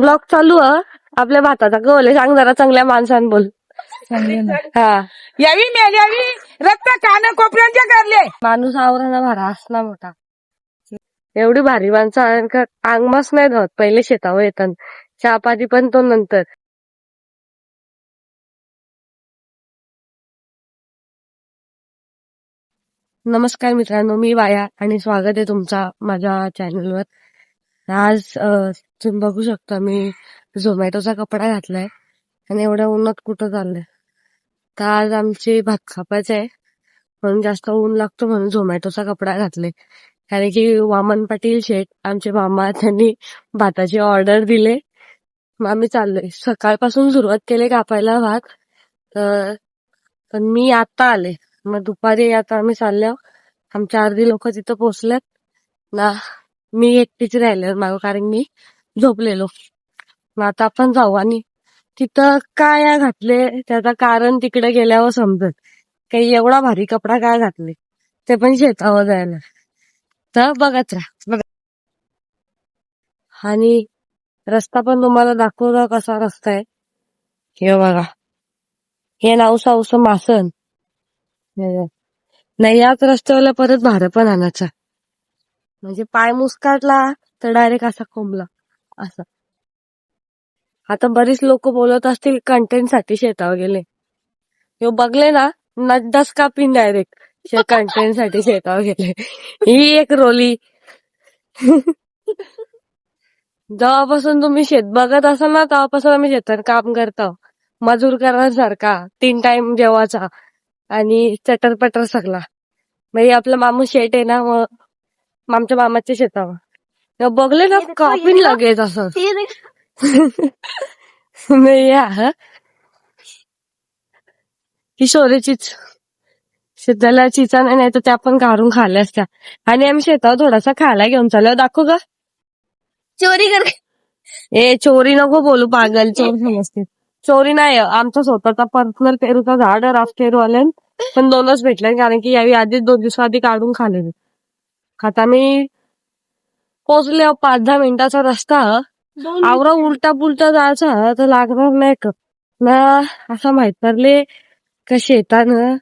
Blog चालू आहे. आपल्या भाताचा गवले सांग जरा चांगल्या माणसानं बोल. हा. यावी मेल्यावी रक्त कान कोपऱ्यांच्या करले माणूस आवराना भरा असला मोठा. एवढी भारी माणसं आहे का अंगमास नाही धवत पहिले शेतावर येतात. चहापाती पण तो नंतर. नमस्कार मित्रांनो मी वाया आणि स्वागत आहे तुमचा माझ्या चॅनलवर आज तुम्ही बघू शकता मी झोमॅटोचा कपडा घातलाय आणि एवढ्या उन्हात कुठं चाललंय? तर आज आमची भात खापायचं आहे. म्हणून जास्त ऊन लागतो म्हणून झोमॅटोचा कपडा घातले कारण की वामन पाटील शेठ आमचे मामा त्यांनी भाताची ऑर्डर दिले. मग आम्ही चाललोय. सकाळपासून सुरुवात केली कापायला भात. तर पण मी आता आले. मग दुपारी आता आम्ही चाललो आमच्या अर्धी लोक तिथं पोहोचल्यात. ना मी एकटीच राहिले मागं. कारण मी झोपलेलो. मग आता आपण जाऊ आणि तिथं काय घातले त्याचं कारण तिकडे गेल्यावर समजत काही एवढा भारी कपडा काय घातले? ते पण शेतावर जायला. तर बघत राहा. बघा आणि रस्ता पण तुम्हाला दाखवला कसा रस्ता आहे? हे बघा. हे नाव सावस मासन. नाही याच रस्त्यावर परत भार पण आणायचा. म्हणजे पाय मुसकाटला तर डायरेक्ट असा कोंबला. असं. आता बरीच लोक बोलत असतील कंटेंटसाठी शेतावर गेले. ह्यो बघले ना नड्डाच कापीन डायरेक्ट कंटेंटसाठी शेतावर गेले. ही एक रोली. जेव्हापासून तुम्ही शेत बघत असाल ना तेव्हापासून आम्ही शेतात काम करतो. मजूर करण्यासारखा तीन टाइम जेवाचा आणि चटर पटर सगळा. म्हणजे आपलं मामू शेट आहे ना मग आमच्या मामाच्या शेतावर. तेव्हा बघले ना कापीन लगेच असं नाही या हं. ही शोरेचीच शेताला चिचा नाही तर त्या पण काढून खाल्ल्या असत्या. आणि आम्ही शेतावर थोडासा खायला घेऊन चाललो दाखव का चोरी कर. ए चोरी नको बोलू पागल. चोर समजते. चोरी नाही आमचा स्वतःचा पर्सनल पेरूचा झाड पेरू आले पण दोनच भेटले कारण की यावेळी आधीच दोन दिवस आधी काढून खाल्ले आता मी पोचले पाच दहा मिनिटाचा रस्ता. आवरा उलटा पुलटा जायचा तर लागणार नाही का ना असं माहीत पडले का शेतानं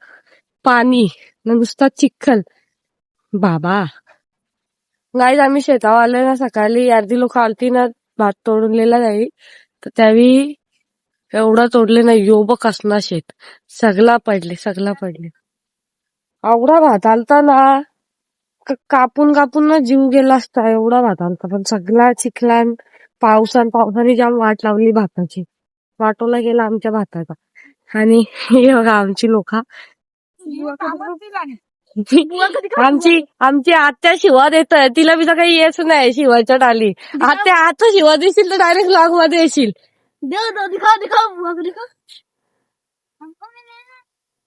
पाणी ना नुसता चिखल. बाबा. गाईज आम्ही शेतावर आलोय ना सकाळी अर्धी लोक आलती ना भात तोडलेला जाई तर त्यावेळी एवढा तोडले ना यो बघ कसला शेत. सगळा पडले सगळा पडले. एवढा भात आलता ना कापून कापून ना जीव गेला असता एवढा भात आलता पण सगळा चिखलान पावसान पावसाने जाम वाट लावली भाताची. वाटोला गेला आमच्या भाताचा. आणि हे बघा आमची लोक. आमची आमची आत्या शिवा देत तिला बी काही येच नाही शिवाच्या टाली आत्या आता शिवा देशील तर डायरेक्ट लॉगमध्ये येशील.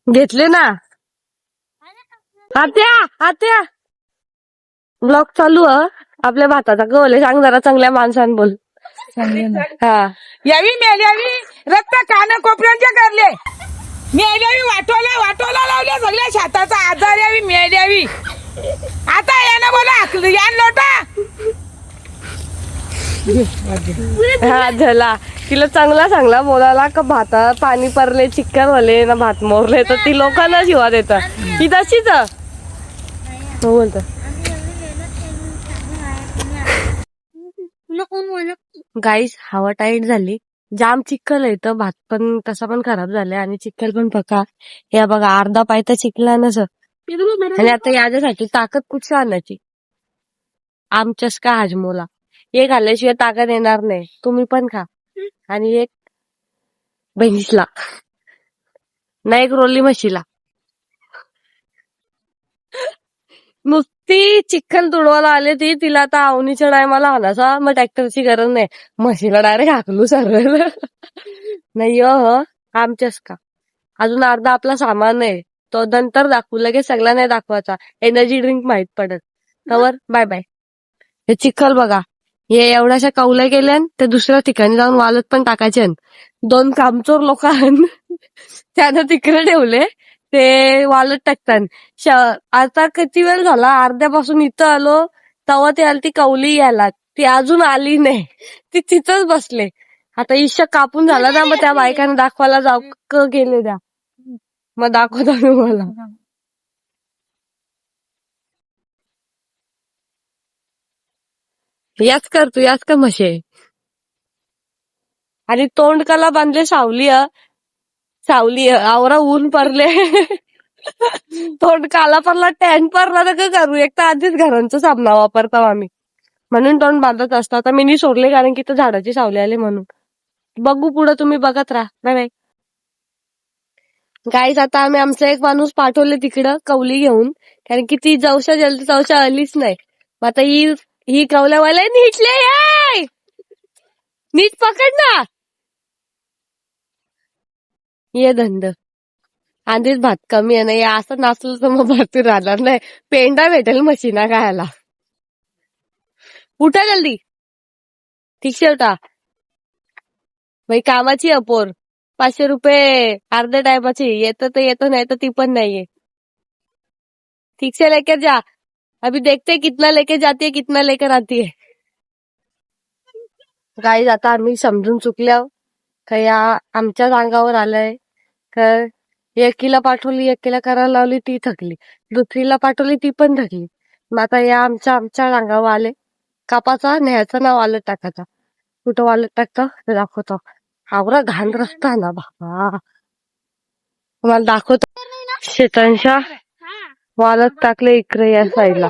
घेतले ना? आत्या आत्या! ब्लॉग चालू आहे. आपल्या भाताचा गवले सांग जरा चांगल्या माणसानं बोल. हा. यावी मेल्यावी रक्त कान कोपऱ्यांच्या करले. मेल्यावी वाटोला वाटोला लावल्या सगळ्या शेताचा आजार यावी मेल्यावी. आता यानं बोला आकल- यान लोटा. हा झाला. तिला चांगला चांगला बोलायला का भाता पाणी परले चिक्कर वाले ना भात मोरले तर ती लोकांना शिवा देतात ही तशीच. हो बोलत तुला कोण बोलत गाईस हवा टाईट झाली? जाम चिखल आहे तर भात पण तसा पण खराब झालाय. आणि चिखल पण पका. हे बघा अर्धा पाय तर चिखला नस आणि आता याच्यासाठी ताकद कुठची आणायची? आमच्याच का हाजमोला. एक आल्याशिवाय ताकद येणार नाही. तुम्ही पण खा. आणि एक बहिणीसला ना एक रोली म्हशीला. नुसती ती चिखल तुडवायला आली ती तिला आता आवनीच्या टायमाला आणायचा मग ट्रॅक्टरची गरज नाही. म्हशीला डायरेक्ट हाकलू सरळ नाही हो, हो आमच्याच का? अजून अर्धा आपला सामान आहे. तो नंतर दाखवू लगेच सगळा नाही दाखवायचा. एनर्जी ड्रिंक माहीत पडत. तवर बाय बाय हे चिखल बघा हे एवढ्याशा कौल गेल्या ते दुसऱ्या ठिकाणी जाऊन वालत पण टाकायचे दोन कामचोर लोक त्यानं तिकडे ठेवले. ते वालत टाकतात. आता किती वेळ झाला? अर्ध्यापासून इथं आलो तेव्हा ते आली ती कौली यायला. ती अजून आली नाही. ती तिथंच बसले. आता ईशा कापून झाला ना मग त्या बायकाने दाखवायला जाऊ क गेले द्या मग दाखवता मला. याच कर तू याच का म्हशे. आणि तोंड कला बांधले सावली सावली आवरा ऊन पडले. तोंड काला पडला टॅन पडला तर काय करू? एक तर आधीच घरांचा सामना वापरतो आम्ही. म्हणून तोंड बांधत असतो. आता मी सोडले कारण की तर झाडाची सावली आली म्हणून. बघू पुढे तुम्ही बघत राहा. Bye bye. गाईज आता आम्ही आमचा एक माणूस पाठवले तिकडं कवली घेऊन. कारण की ती जवशा जलदी जवशा आलीच नाही. मग आता ही ही कवल्यावाला नीटले नीट पकड ना! ये धंद. आधीच भात कमी आहे ना हे असं नाचलं तर मग भरपूर राहणार नाही. पेंडा भेटेल मशीना खायला. उठा जल्दी. ठीक शेवटा भाई कामाची अपोर पाचशे रुपये अर्ध्या टायमाची. येतं तर येतं नाही तर ती पण नाहीये. ठीक से लेकर जा. अभी देखते कितना लेके जाती है कितना लेकर आती है गाईज आता आम्ही समजून चुकल्या का या आमच्याच अंगावर आलंय. तर एकीला पाठवली एकीला करायला लावली ती थकली. दुसरीला पाठवली ती पण थकली. मग आता या आमच्या आमच्या अंगावर आले. कापाचा न्यायचं नाव आलं टाकायचा. कुठं वालत टाकतं? ते दाखवतो. आवरा घाण रस्ता ना बाबा. मला दाखवतो. शेतांच्या वालत टाकले इकडे या साईडला.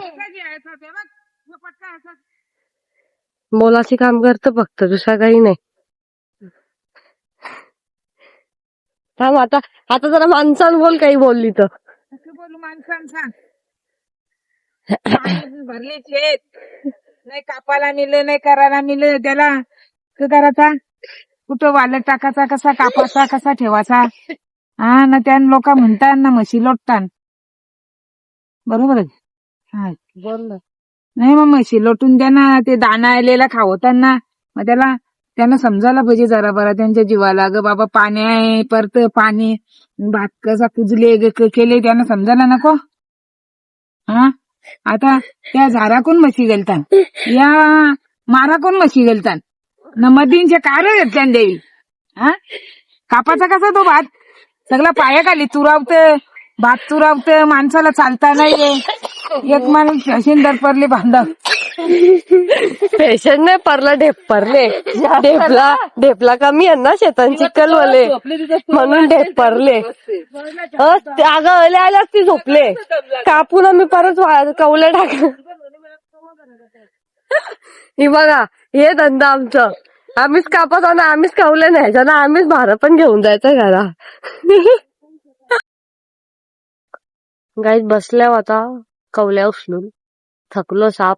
मोलाची काम करतं फक्त दुसरा काही नाही. थांब आता आता जरा माणसानं बोल काही बोलली तर. कसं बोलू माणसानं सांग भरली शेत नाही कापायला मिळलं नाही करायला मिळलं त्याला करायचा कुठं वालत टाकायचा कसा कापायचा कसा ठेवायचा? हा ना त्या लोक म्हणतात ना म्हशी लोटतान बरोबर हा. बोल नाही मग म्हशी लोटून द्या ना ते दाना आलेला खावताना. मग त्याला त्यांना समजायला पाहिजे जरा बरा. त्यांच्या जीवाला ग बाबा पाणी आहे परत पाणी भात कसा कुजले ग- केले. त्यांना समजायला नको. हा? आता त्या झाराकून म्हशी गेलतान. या मारा कोण म्हशी गेलतान. न मदींच्या कार घेतल्यान देवी हा? कापाचा कसा तो भात? सगळा पायाखाली चुरावत भात चुरावत माणसाला चालता नाहीये. एक माणूस शिंदर पडले बांधव. पेशंट नाही परला ढेप परले. ढेपला ढेपला कमी आहे ना शेतांची कलवले म्हणून ढेप परले. अ, ते अगं अले आल्यास ती झोपले. कापून आम्ही परत कवले टाक ही बघा हे धंदा आमचं. आम्हीच कापत आणि आम्हीच कवले न्यायचं ना आम्हीच भार पण घेऊन जायचं घरा गाईत बसल्या आता कवल्या उचलून थकलो साप.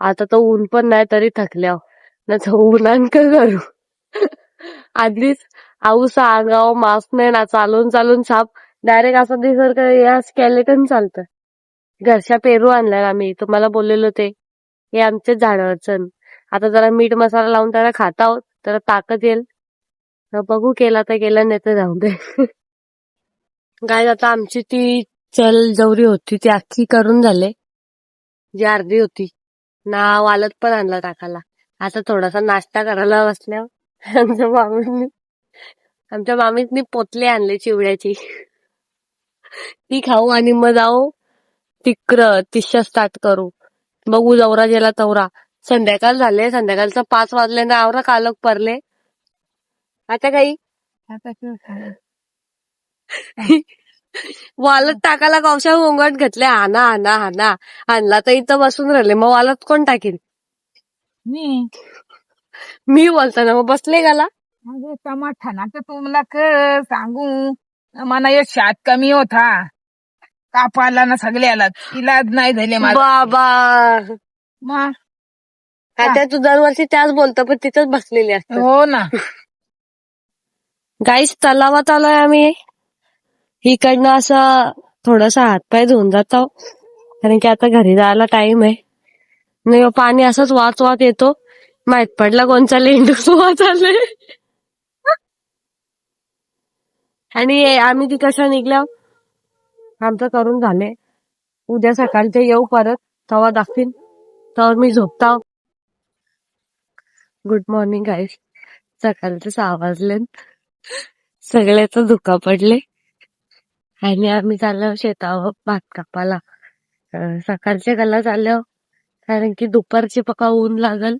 आता तर ऊन पण नाही तरी थकल्या ना तर करू आधीच आऊस आगाव मास्क नाही ना चालून चालून साप डायरेक्ट असं दिसर या स्केलेटन चालतं. घरच्या पेरू आणलाय आम्ही. तुम्हाला बोललेलो ते हे आमचे झाड अडचण. आता जरा मीठ मसाला लावून त्याला खात आहोत तर ताकद येईल. बघू केला तर केला नाही तर जाऊ दे. काय आता आमची ती चल जवरी होती. ती अख्खी करून झाले. जी अर्धी होती. ना वालत पण आणला टाकाला आता थोडासा नाश्ता करायला बसल्यावर आमच्या मामीनी आमच्या मामीनी पोतले आणले चिवड्याची. ती खाऊ आणि मग जाऊ तिकडं तिशा स्टार्ट करू. बघू जवरा गेला तवरा. संध्याकाळ झाले संध्याकाळचं पाच वाजले ना आवरा कालक परले. आता काही? वालत टाकायला कवशा गोंगट घेतले हाना हाना हाना आणला तर इथं बसून राहिले. मग वालत कोण टाकील मी? मी बोलताना. मग बसले गाला अगे टमाटा ना तर तुम्हाला क सांगू. मला एक शात कमी होता. कापाला ना सगळ्याला. इलाज नाही झाले बाबा. आता तू दरवर्षी त्याच बोलतो पण तिथंच बसलेली असते हो ना. गाईस तलावात आलोय आम्ही. इकडनं असं थोडासा हातपाय धुवून जातो. कारण की आता घरी जायला टाइम आहे. नाही पाणी असंच वाच वाच येतो. माहीत पडला कोणचा लेंडू वाच आले आणि आम्ही ती कशा निघल्या आमचं करून झाले. उद्या सकाळचे येऊ परत. तेव्हा दाखवीन. तर मी झोपता. गुड मॉर्निंग गाईस सकाळचे सहा वाजले. सगळ्याच धुका पडले. आणि आम्ही चाललो शेतावर भात कापायला. अं, सकाळच्या गल्ला चाललो कारण की दुपारची पका ऊन लागल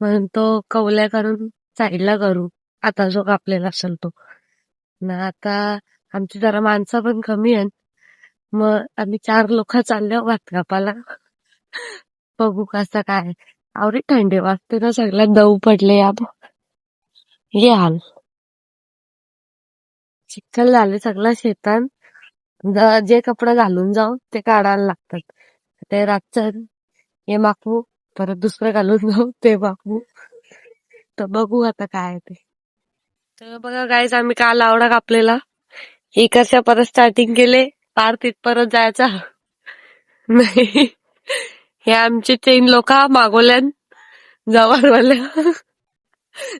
म्हणून तो कवल्या करून साईडला करू. आता जो कापलेला असेल तो. न आता आमची जरा माणसं पण कमी आहेत. मग आम्ही चार लोक चाललो भात कापायला. बघू कसं काय. आवरी थंडी वाजते ना सगळ्यात दव पडले या ये हाल. चिखल झाले सगळं शेतात. जे कपडे घालून जाऊ ते काढायला लागतात. ते रातचं हे मागवू परत दुसरं घालून जाऊ ते मागवू तर बघू आता काय आहे ते. तर बघा गाईज आम्ही काल आवडा कापलेला. इकडच्या परत स्टार्टिंग केले? पार तिथपर्यंत जायचा. नाही. हे आमचे तीन लोक मागवल्यान जवळवाल्या.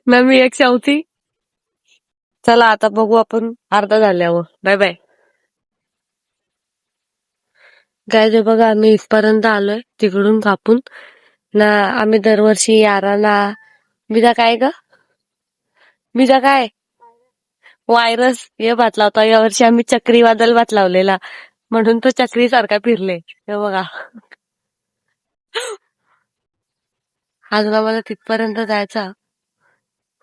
ना मी एक शेवती चला आता बघू आपण अर्धा झाल्यावर. बाय बाय काय ते बघा आम्ही इथपर्यंत आलोय तिकडून कापून. ना आम्ही दरवर्षी याराना बिजा काय ग? बिजा काय? व्हायरस हे भात लावता. यावर्षी आम्ही चक्रीवादळ भात लावलेला. म्हणून तो चक्री सारखा फिरले. हे बघा. अजून आम्हाला तिथपर्यंत जायचा.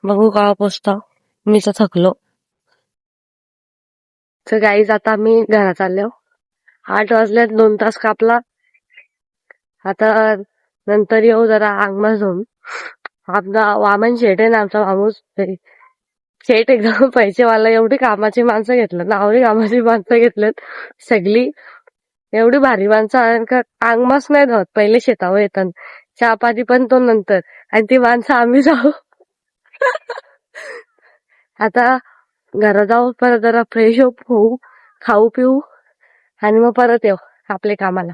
बघू का पोचतो. मी तर थकलो. तर गाईज आता आम्ही घरात आलो. आठ वाजल्यात दोन तास कापला. आता नंतर येऊ जरा अंगमास धुवून आपला वामन शेठ आहे ना आमचा माणूस. शेठ एकदम पैसेवाला एवढी कामाची माणसं घेतलं नावरी कामाची माणसं घेतलेत. सगळी एवढी भारी माणसं आहे का अंगमास नाही धवत पहिले शेतावर येतात. चहापाती पण तो नंतर. आणि ती माणसं आम्ही जाऊ. आता घरा जाऊ परत जरा फ्रेश होऊ खाऊ पिऊ. आणि मग परत येऊ आपल्या कामाला.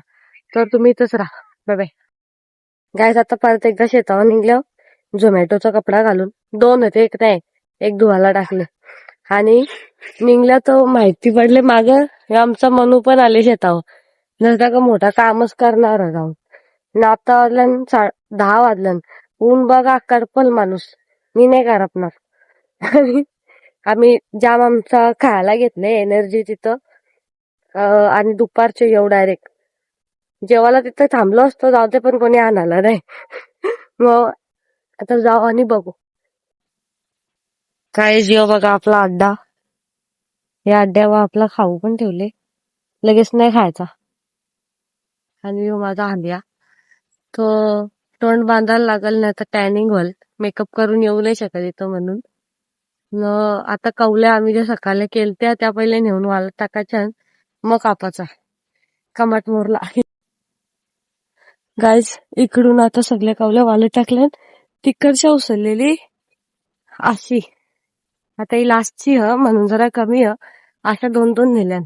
तर तुम्ही इथंच राहा. बाय बाय आता परत एकदा शेतावर निघलो झोमॅटोचा कपडा घालून दोन होते एक नाही एक धुवाला टाकले. आणि निघल्या तर माहिती पडले माग आमचा मनू पण आले शेतावर. नसता का मोठा कामच करणार जाऊन. न आता वाजल्यान सा- दहा वाजल्यान. ऊन बघा कडपल माणूस. मी नाही करपणार. आणि आम्ही जाम आमचा खायला घेतले एनर्जी तिथं. आणि दुपारचे येऊ डायरेक्ट जेवायला तिथं थांबलो असतो जाऊ दे पण कोणी आणाला नाही. मग आता जाऊ आणि बघू. काय जिओ बघा आपला अड्डा. या अड्ड्यावर आपला खाऊ पण ठेवले. लगेच नाही खायचा. आणि माझा हल्ल्या तो तोंड बांधायला लागल नाही तर टॅनिंग होईल मेकअप करून येऊ नाही शकत इथं म्हणून. आता कवल्या आम्ही जे सकाळी केलत्या त्या पहिले नेऊन वाळत टाकायच्या. मग कापाचा. कमाट मोरला. गाईज इकडून आता सगळ्या कवल्या वाळत टाकल्या तिकडच्या उचललेली अशी आता ही लास्टची ह म्हणून जरा कमी ह. अशा दोन दोन नेल्यान.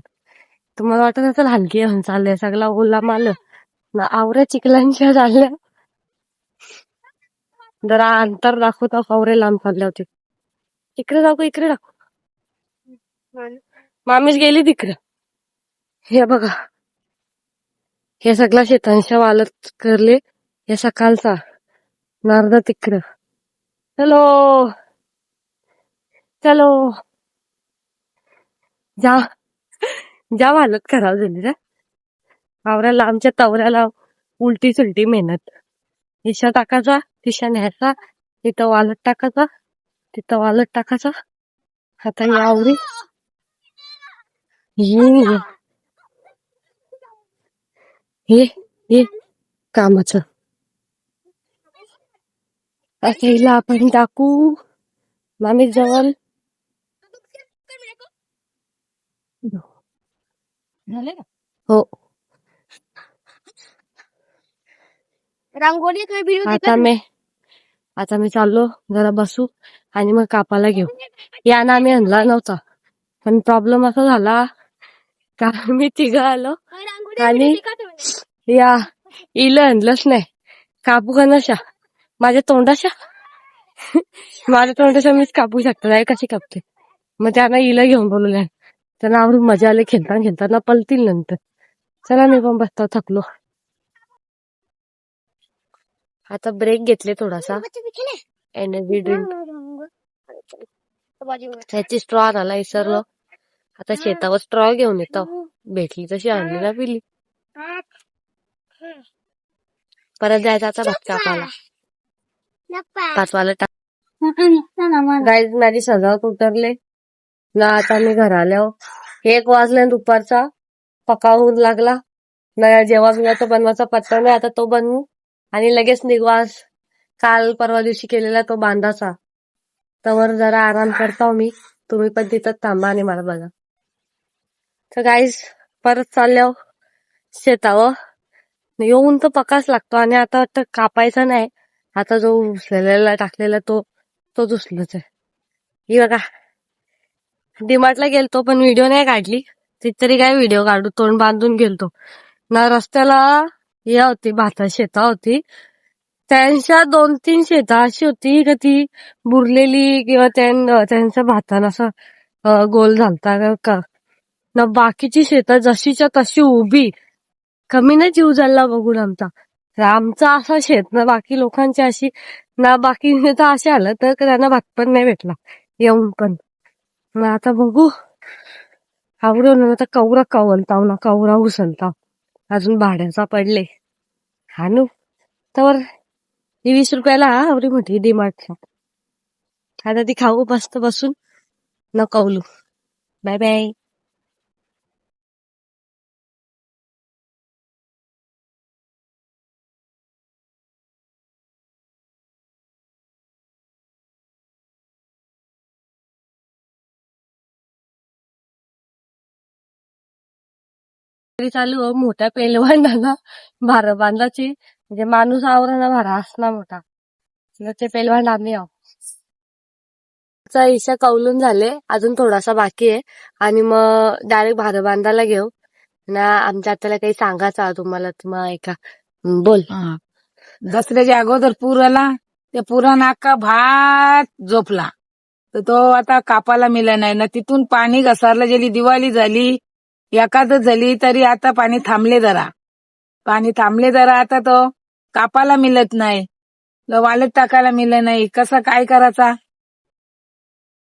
तुम्हाला वाटत असेल हलकी हन चाललंय सगळा ओला माल ना आवऱ्या चिखलांच्या झाल्या. जरा अंतर दाखवतो कवरे लांब चालल्या होते. इकडे दाखव इकडे दाखव. मामीच गेली तिकडे. हे बघा. हे सगळा शेतांच्या वालत करले. हे सकाळचा. नारदा तिकडं. चलो. चलो. जा. जा हालत खराब झाली रे आवऱ्याला आमच्या तवऱ्याला उलटी सुलटी मेहनत. हिशा टाकायचा तिशा न्यायचा. तिथं वालत टाकायचा तिथं वालत टाकायचा आता ही आवरी. हे हे कामाचं. आता हिला आपण टाकू. मामी जवळ. हो. रांगोळी आता मी आता मी चाललो जरा बसू आणि मग कापाला घेऊ. या ना मी आणला नव्हता. पण प्रॉब्लेम असा झाला का मी तिघ आलो. आणि या इलं आणलंच नाही कापू का नशा माझ्या तोंडाशा. माझ्या तोंडाशा मीच कापू शकते नाही कशी कापते. मग त्यांना इलं घेऊन बोलवल्या त्यांना आवडून मजा आली खेळताना खेळताना पलतील नंतर. चला मी पण बसतो थकलो. आता ब्रेक घेतले थोडासा. एनर्जी ड्रिंक त्याची स्ट्रॉ आणायला विसरलो. आता शेतावर स्ट्रॉ घेऊन येतो. भेटली तशी आणली ना पिली परत जायचं आता भात कापाला पाचवाला गाईज माझी सजावट उतरले. ना आता मी घर आल्यावर हो. एक वाजले दुपारचा पका होऊन लागला. ना जेव्हा मी तो बनवायचा पत्ता नाही आता तो बनवू. आणि लगेच निघवास. काल परवा दिवशी केलेला तो बांधाचा. तर जरा आराम करतो मी. तुम्ही पण तिथं थांबा आणि मला बघा. तर गाईज परत चालल्यावर शेतावर. येऊन तर पकाच लागतो आणि आता वाटतं कापायचा नाही. आता जो उचलेला टाकलेला तो तोच उचलच आहे. ही बघा. डिमार्टला गेलतो पण व्हिडिओ नाही काढली. तिथतरी काय व्हिडिओ काढू? तोंड बांधून गेलतो. ना रस्त्याला हे होती भाता शेता होती. त्यांच्या दोन तीन शेता अशी होती का ती बुरलेली किंवा त्यां- त्यांच्या असं गोल झालता का? ना बाकीची शेतं जशीच्या तशी उभी. कमी नाही जीव झाला बघून आमचा. आमचा असा शेत ना बाकी लोकांची अशी ना बाकी तर असे आलं तर त्यांना भात पण नाही भेटला. येऊन पण. मग आता बघू. आवरून आता कवरा कवलताव ना कवरा उसलताव. अजून भाड्याचा पडले. हानू तर वीस रुपयाला हा आवरी मोठी डिमार्टला आता ती खाऊ बसत बसून. न कवलू. Bye bye. तयारी चालू हो, मोठ्या पेलवांना भार बांधाची म्हणजे माणूस आवराना भारा असणार मोठा. ते पेलवान आम्ही आहो चा इशा कौलून झाले. अजून थोडासा बाकी आहे. आणि मग डायरेक्ट भार बांधायला घेऊ. ना आमच्या आत्याला काही सांगायचं तुम्हाला? तुम्हाला ऐका बोल. दसऱ्याच्या अगोदर पूर आला ते पुरा नाका भात झोपला. तर तो आता कापाला मिला नाही. ना तिथून पाणी घसारलं गेली दिवाळी झाली. एखादच झाली तरी आता पाणी थांबले जरा. पाणी थांबले जरा आता तो कापाला मिळत नाही. वालत टाकायला मिळत नाही. कसं काय करायचा?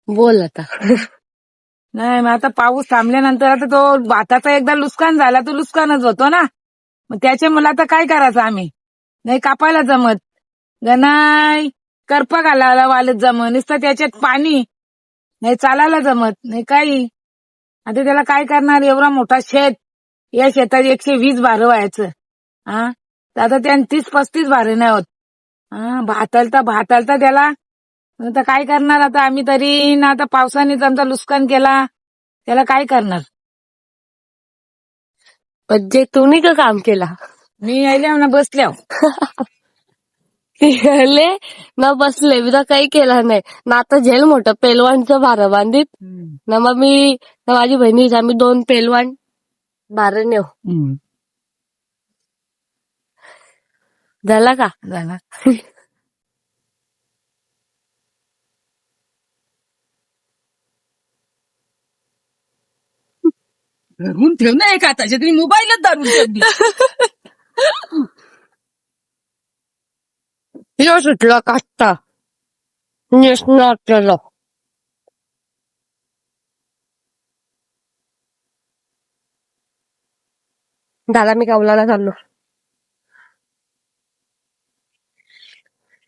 बोल आता. नाही मग आता पाऊस थांबल्यानंतर आता तो भाताचा एकदा नुकसान झाला तो नुकसानच होतो ना. मग त्याचे मला आता काय करायचं आम्ही? नाही कापायला जमत. गणाय करपा घालायला वालत जमत. नुसतं त्याच्यात पाणी. नाही चालायला जमत. नाही काही. आता त्याला काय करणार? एवढा मोठा शेत. या शेतात एकशे वीस भारं व्हायचं. हा? तर आता त्यानं तीस पस्तीस भारे नाही होत. हा? भातालता भातालता त्याला. आता काय करणार आता? आम्ही तरी ना आता पावसाने आमचा नुकसान केला. त्याला काय करणार? म्हणजे तुम्ही का काम केला? मी यायला ना बसल्या गेले ना बसले. मी तर काही केला नाही. ना आता झेल मोठं. पेलवानचं भार बांधित. ना मग मी ना माझी बहिणी आम्ही दोन पेलवान भार नेऊ. झाला का? झाला. धरून ठेव ना एका हाताच्या तरी मोबाईलच धरून ठेवली. यो सुटला काटता नेसणार त्याला दादा मी कावलाला चाललो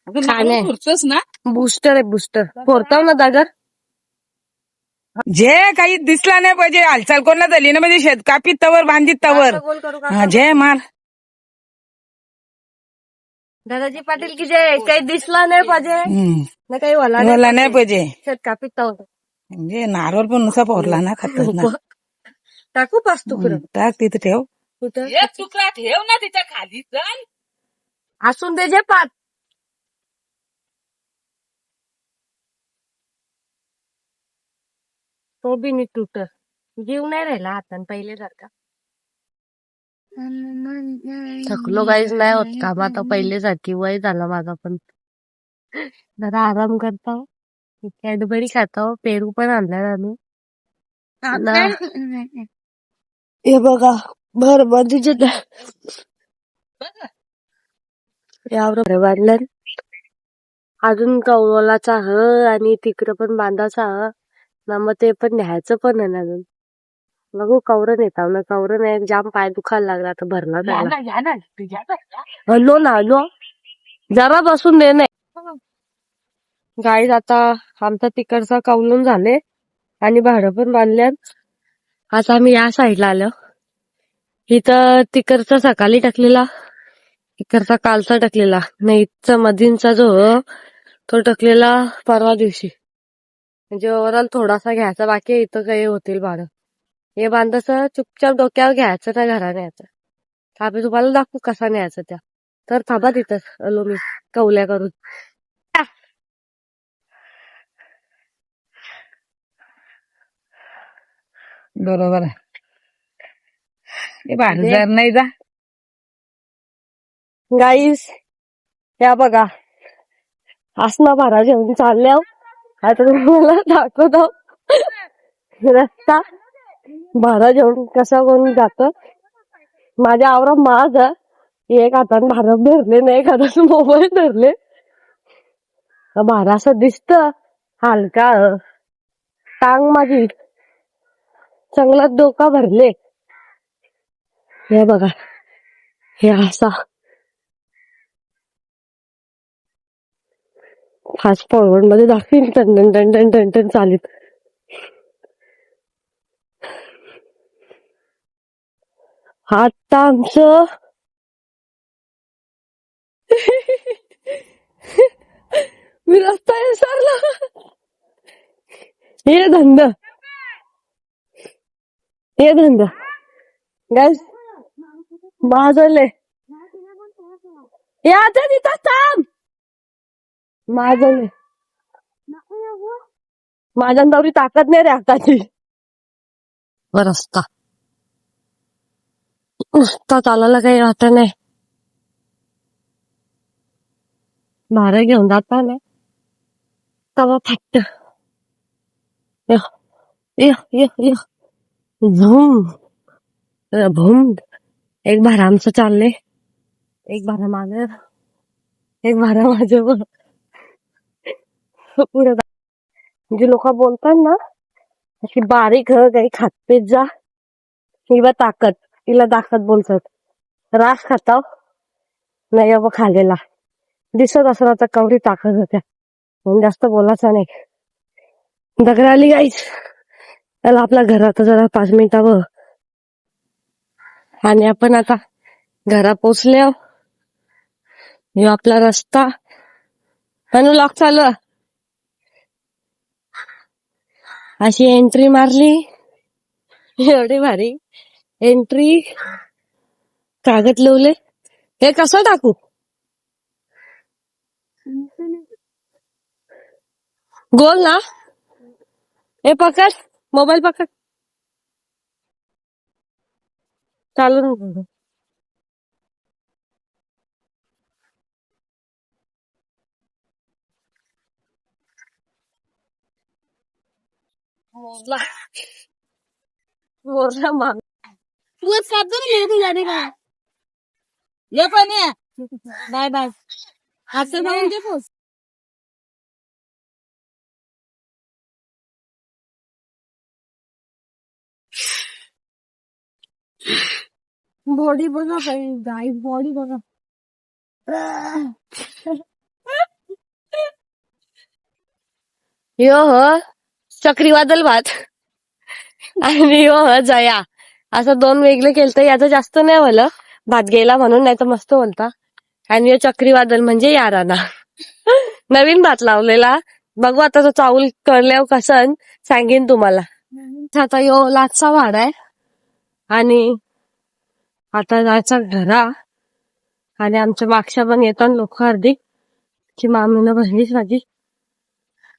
खाणे. पुरतोच ना बुस्टर आहे बुस्टर फोडताव ना दागर जे काही दिसला नाही पाहिजे हालचाल कोणला झाली ना म्हणजे शेत कापीत तवर बांधित तवर? हा, जय मार. दादाजी पाटील की जे काही दिसला नाही पाहिजे. ना काही मला नाही पाहिजे. शेत कापीत म्हणजे नारळ पण नुसा पोरला ना खातात ना. टाकू पास तुकडं. टाक तिथे ठेव. कुठं? तुकडा ठेव ना तिच्या खाली चल. असून दे जे पाच. तो बी नीट तुट. जीव नाही राहिला हातान पहिले सारखा. थकलो काहीच नाही होत काम. आता पहिल्यासारखी वय झालं माझा पण. जरा आराम करतो. कॅडबरी खातो. पेरू पण आणलाय आम्ही. हे बघा भरभरीचे यावर वाढलं अजून कवलाचा ह आणि तिकडं पण बांधाचा ह ना मग ते पण न्यायचं पण आहे ना अजून. बघू कवरं नेताव ना कवरं नाही जाम पाय दुखायला लागला आता भरला त्याला ना या ना या ना हलो ना हलो जरा बसून दे नाही गाईज आता आमचा तिकडचा कौलून झाले आणि भाडं पण बांधल्यात. आता आम्ही या साईडला आलो. इथं तिकडचा सकाळी टाकलेला इकडचा कालचा टाकलेला नाही इथचा मधींचा जो तो टाकलेला परवा दिवशी. म्हणजे ओव्हरऑल थोडासा घ्यायचा बाकी आहे, इथं काही होतील भाडं. हे बांधायचं चुपचाप डोक्यावर घ्यायचं त्या घराने यायचं आम्ही तुम्हाला दाखवू कसा न्यायचं त्या. तर थांबा तिथं आलो मी कवल्या करून. बरोबर आहे. भाडं जर नाही जा. गाईस या बघा. असना भारा घेऊन चालल्या हो. आता तुम्हाला दाखवतो. रस्ता. भारा घेऊन कसा कोण जात? माझ्या आवरा माझ. एक हाताने भारा धरले नाही एक हाताने मोबाईल धरले. भारा असं दिसत. हलका. टांग माझी. चांगला डोका भरले. हे बघा. हे असा. फास्ट फॉरवर्डमध्ये दाखवीन. टन टन टन टन टन टन चालीत. आता आमचं मी रस्ता विसरला. हे धंद. हे धंद. गॅस माझले या आता तिथं थांब. माझले माझ्या नवरी ताकद नाही रे हाताची रस्ता. नुसता चालायला काही राहत नाही भाडं घेऊन जाता ना तवा फाट य य य झुम एक भार आमचं चालले एक भारा माग एक भारा माझ्यावर पुढे म्हणजे लोक बोलतात ना अशी बारीक काही खातपेत जा किंवा ताकद तिला दाखवत बोलतात. रास खाताव नाही बाबा खालेला. दिसत असं आता कवरी ताकद होत्या. म्हणून जास्त बोलायचं नाही. दगड आली गाईच त्याला आपल्या घरात जरा पाच मिनिटाव आणि आपण आता घरा पोचले हे आपला रस्ता. आणि लॉक चालू अशी एंट्री मारली. एवढी भारी. एंट्री. कागद लावले. हे कसं टाकू गोल ना? हे पकड. मोबाईल पकड. चालून मोरला. मोरला मोरला मान वो सब तो मेरे को जाने का? ये पण. Bye bye. असं जाऊन दे पोच बॉडी बघा पाहिजे गाई बॉडी बघा. यो हो चक्रीवादळ भात. आणि यो हो जया. असं दोन वेगळे केलं तर याचं जास्त नाही बोल भात गेला म्हणून नाही तर मस्त बोलता. आणि चक्रीवादल चक्रीवादळ म्हणजे याराना. नवीन भात लावलेला. बघू आता तो चाऊल कळल्यावर कसं सांगेन तुम्हाला. आता यो लाचचा वाड आहे. आणि आता जायचा घरा. आणि आमच्या मागच्या पण येतात लोक अर्धी. की मामीनं बहिणीच माझी.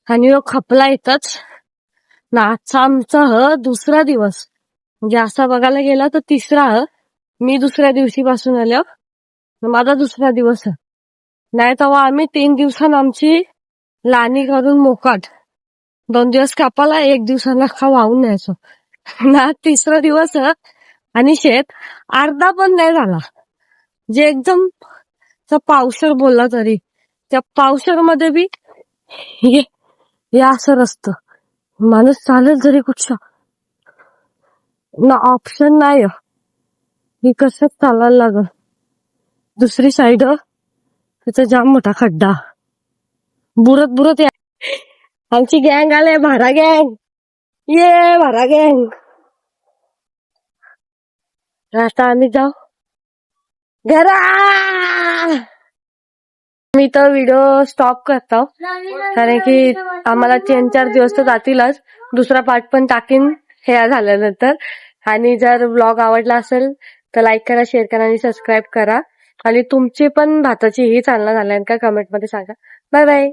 आणि यो खपला येतच ना आजचा आमचा ह दुसरा दिवस. म्हणजे असा बघायला गेला तर तिसरा मी दुसऱ्या दिवशी पासून आलो माझा दुसरा दिवस नाही तेव्हा आम्ही तीन दिवसान आमची लाणी करून मोकाट. दोन दिवस कापाला एक दिवसाला खा वाहून न्यायचो. ना तिसरा दिवस आणि शेत अर्धा पण नाही झाला. जे एकदम पावसर बोलला तरी त्या पावसामध्ये बी हे हे असं रस्त. माणूस चालत जरी कुठच्या ना ऑप्शन नाही हे कसं चालायला लागल? दुसरी साईड तिचा जाम मोठा खड्डा. बुरत बुरत या. आमची गँग आले भारा गँग ये भारा गँग आता आम्ही जाऊ. घरा! मी तर व्हिडिओ स्टॉप करतो. कारण की आम्हाला तीन चार दिवस तर जातीलच. दुसरा पार्ट पण टाकीन. हे झाल्यानंतर. आणि जर ब्लॉग आवडला असेल तर लाईक करा शेअर करा आणि सबस्क्राईब करा. आणि तुमची पण भाताची ही चालना झाल्या का कमेंटमध्ये सांगा. Bye bye